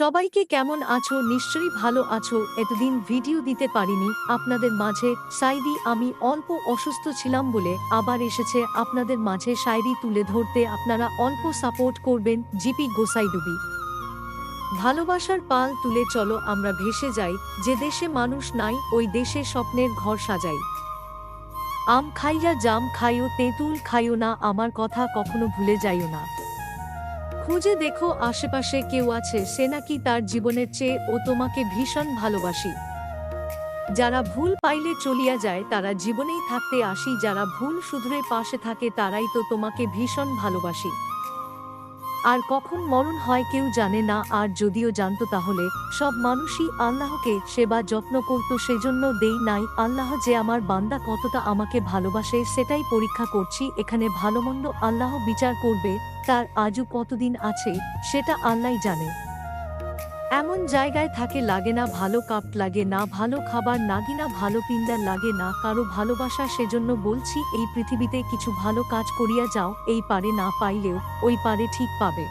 সবাইকে কেমন আছো? নিশ্চয়ই ভালো আছো। এতদিন ভিডিও দিতে পারিনি। আপনাদের মাঝে সাইদি, আমি অল্প অসুস্থ ছিলাম বলে আবার এসেছে। আপনাদের মাঝে শায়রি তুলে ধরতে আপনারা অল্প সাপোর্ট করবেন জিপি গোসাইডুবি। ভালোবাসার পাল তুলে চলো, আমরা ভেসে যাই। যে দেশে মানুষ নাই, ওই দেশে স্বপ্নের ঘর সাজাই। আম খাইয়া জাম খাইও, তেঁতুল খাইও না, আমার কথা কখনো ভুলে যাইও না। খুঁজে দেখো আশেপাশে কেউ আছে, সে নাকি তার জীবনের চেয়ে ও তোমাকে ভীষণ ভালোবাসি। যারা ভুল পাইলে চলিয়া যায়, তারা জীবনেই থাকতে আসি, যারা ভুল শুধরে পাশে থাকে, তারাই তো তোমাকে ভীষণ ভালোবাসি। আর কখন মরণ হয় কেউ জানে না, আর যদিও জানতো তাহলে, সব মানুষই আল্লাহকে সেবা যত্ন করত, সেজন্য দেই নাই, আল্লাহ যে আমার বান্দা কতটা আমাকে ভালোবাসে, সেটাই পরীক্ষা করছি, এখানে ভালোমন্দ আল্লাহ বিচার করবে, তার আজও কতদিন আছে, সেটা আল্লাহ জানে। এমন জায়গায় থাকে লাগে না ভালো কাপ, লাগে না ভালো খাবার নাগি না ভালো পিন্দার লাগে না কারও ভালোবাসা। সেজন্য বলছি, এই পৃথিবীতে কিছু ভালো কাজ করিয়া যাও, এই পারে না পাইলেও, ওই পারে ঠিক পাবে।